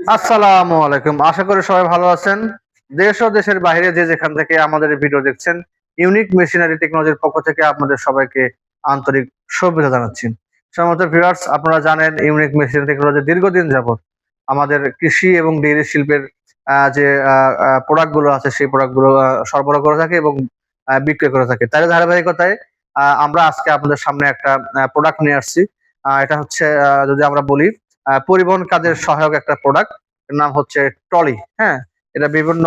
আসসালামু আলাইকুম। আশা করি সবাই ভালো আছেন। দেশ ও দেশের বাইরে যে যেখান থেকে আমাদের ভিডিও দেখছেন ইউনিক মেশিনারি টেকনোলজির পক্ষ থেকে আপনাদের সবাইকে আন্তরিক শুভেচ্ছা জানাচ্ছি। সমস্ত ভিউয়ার্স আপনারা জানেন ইউনিক মেশিনারি টেকনোলজি দীর্ঘদিন যাবত আমাদের কৃষি এবং ডেইরি শিল্পের যে প্রোডাক্টগুলো আছে সেই প্রোডাক্টগুলো আহ, সরবরাহ করে থাকে এবং বিক্রয় করে থাকে। তার ধারাবাহিকতায় আমরা আজকে আপনাদের সামনে একটা প্রোডাক্ট নিয়ে আসছি। এটা হচ্ছে যদি আমরা বলি পরিবহন কাজের সহায়ক একটা প্রোডাক্টের নাম হচ্ছে টলি হ্যাঁ? এটা বিভিন্ন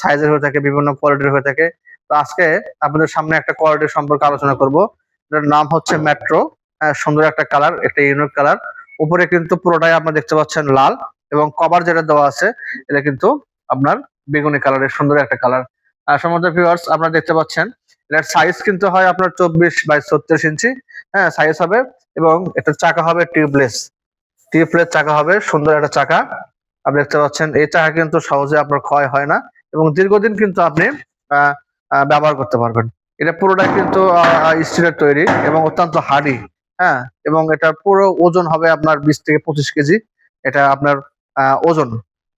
সাইজের হয়ে থাকে, বিভিন্ন কোয়ালিটির হয়ে থাকে। তো আজকে আপনাদের সামনে একটা কোয়ালিটি সম্পর্কে আলোচনা করব। এটার নাম হচ্ছে মেট্রো সুন্দর একটা কালার একটা ইউনিক কালার উপরে কিন্তু পুরোটাই আপনারা দেখতে পাচ্ছেন লাল এবং কভার যেটা দেওয়া আছে, এটা কিন্তু আপনার বেগুনি কালারের সুন্দর একটা কালার সমুদ্র ভিউয়ার্স আপনারা দেখতে পাচ্ছেন, এটার সাইজ কিন্তু হয় আপনার চব্বিশ বাই ছত্রিশ ইঞ্চি হ্যাঁ সাইজ হবে এবং এটার চাকা হবে টিউবলেস টিউবলেস চাকা হবে, সুন্দর একটা চাকা। আপনি দেখতে পাচ্ছেন, এই চাকা কিন্তু সহজে আপনার ক্ষয় হয় না এবং দীর্ঘদিন কিন্তু আপনি ব্যবহার করতে পারবেন। এটা পুরোটাই কিন্তু স্টিলের তৈরি এবং অত্যন্ত হার্ডি হ্যাঁ? এবং এটা পুরো ওজন হবে আপনার বিশ থেকে পঁচিশ কেজি। এটা আপনার ওজন।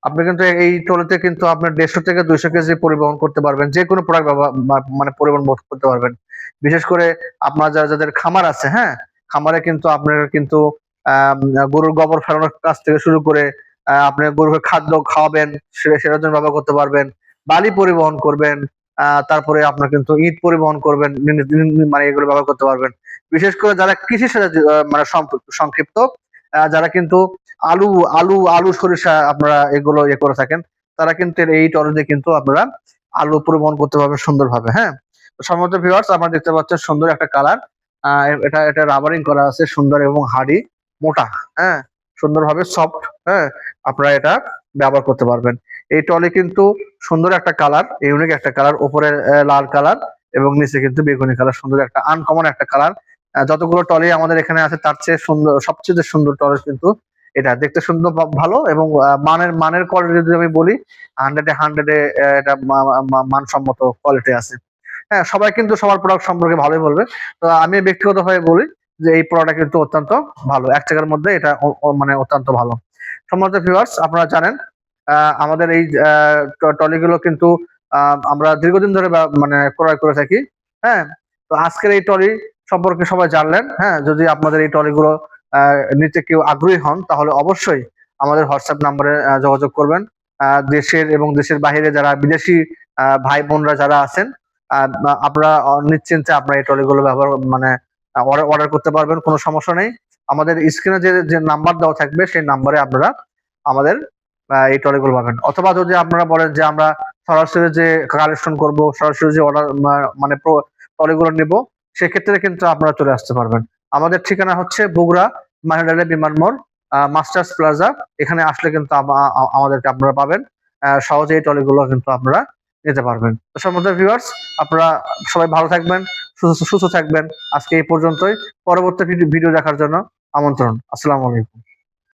আপনি কিন্তু এই ট্রলিতে কিন্তু আপনার দেড়শো থেকে দুইশো কেজি পরিবহন করতে পারবেন। যে কোনো প্রোডাক্ট মানে পরিবহন করতে পারবেন। বিশেষ করে আপনার যারা, যাদের খামার আছে হ্যাঁ? খামারে কিন্তু আপনার কিন্তু গরুর গোবর ফেলানোর কাছ থেকে শুরু করে আপনি গরুকে খাদ্য খাওয়াবেন সেটা সেটার জন্য ব্যবহার করতে পারবেন, বালি পরিবহন করবেন তারপরে আপনার কিন্তু ইট পরিবহন করবেন মানে এগুলো ব্যবহার করতে পারবেন। বিশেষ করে যারা কৃষির সাথে মানে সংক্ষিপ্ত যারা কিন্তু আলু আলু আলু সরিষা আপনারা এগুলো ইয়ে করে থাকেন, তারা কিন্তু এই টরজে কিন্তু আপনারা আলু পরিবহন করতে পারবেন সুন্দরভাবে হ্যাঁ? সম্ভবত ভিউয়ার্স আপনারা দেখতে পাচ্ছেন সুন্দর একটা কালার এটা এটা রাবারিং করা আছে, সুন্দর এবং হাড়ি মোটা হ্যাঁ? সুন্দরভাবে সফট হ্যাঁ? আপনারা এটা ব্যবহার করতে পারবেন। এই টলি কিন্তু সুন্দর একটা কালার ইউনিক একটা কালার উপরে লাল কালার এবং নিচে কিন্তু বেগুনি কালার সুন্দর একটা আনকমন একটা কালার যতগুলো টলি আমাদের এখানে আছে, তার চেয়ে সুন্দর, সবচেয়ে সুন্দর টলি কিন্তু এটা। দেখতে সুন্দর ভালো এবং মানের মানের কোয়ালিটি যদি আমি বলি হান্ড্রেডে হান্ড্রেডে এটা মানসম্মত কোয়ালিটি আছে। হ্যাঁ সবাই কিন্তু সবার প্রোডাক্ট সম্পর্কে ভালোই বলবে। তো আমি ব্যক্তিগতভাবে বলি যে এই প্রোডাক্ট কিন্তু অত্যন্ত ভালো। এক টাকার মধ্যে এটা মানে অত্যন্ত ভালো। সম্মানিত ভিউয়ার্স আপনারা জানেন আমাদের এই টলিগুলো কিন্তু আমরা দীর্ঘদিন ধরে মানে ক্রয় করে থাকি হ্যাঁ? তো আজকের এই টলি সম্পর্কে সবাই জানলেন হ্যাঁ? যদি আপনাদের এই টলিগুলো নিতে কেউ আগ্রহী হন, তাহলে অবশ্যই আমাদের হোয়াটসঅ্যাপ নাম্বারে যোগাযোগ করবেন। দেশের এবং দেশের বাইরে যারা বিদেশি ভাই বোনরা যারা আছেন আপনারা নিশ্চিন্তে আপনারা এই টলিগুলো ব্যবহার মানে অর্ডার করতে পারবেন, কোনো সমস্যা নেই। আমাদের স্ক্রিনে যে যে নাম্বার দেওয়া থাকবে, সেই নাম্বারে আপনারা আমাদের এই টলিগুলো পাবেন। অথবা যদি আপনারা বলেন যে আমরা সরাসরি যে কালেকশন করব, সরাসরি যে অর্ডার মানে টলিগুলো নিব, সেক্ষেত্রে কিন্তু আপনারা চলে আসতে পারবেন। আমাদের ঠিকানা হচ্ছে বগুড়া মাহিডালে বিমান মোড় মাস্টার্স প্লাজা। এখানে আসলে কিন্তু আমাদেরকে আপনারা পাবেন। সহজে এই টলিগুলো কিন্তু আপনারা নিতে পারবেন। তো সম্বন্ধে ভিউয়ার্স আপনারা সবাই ভালো থাকবেন। সুস্থ থাকবেন। আজকে এই পর্যন্তই। পরবর্তী ভিডিও দেখার জন্য আমন্ত্রণ। আসসালামু আলাইকুম।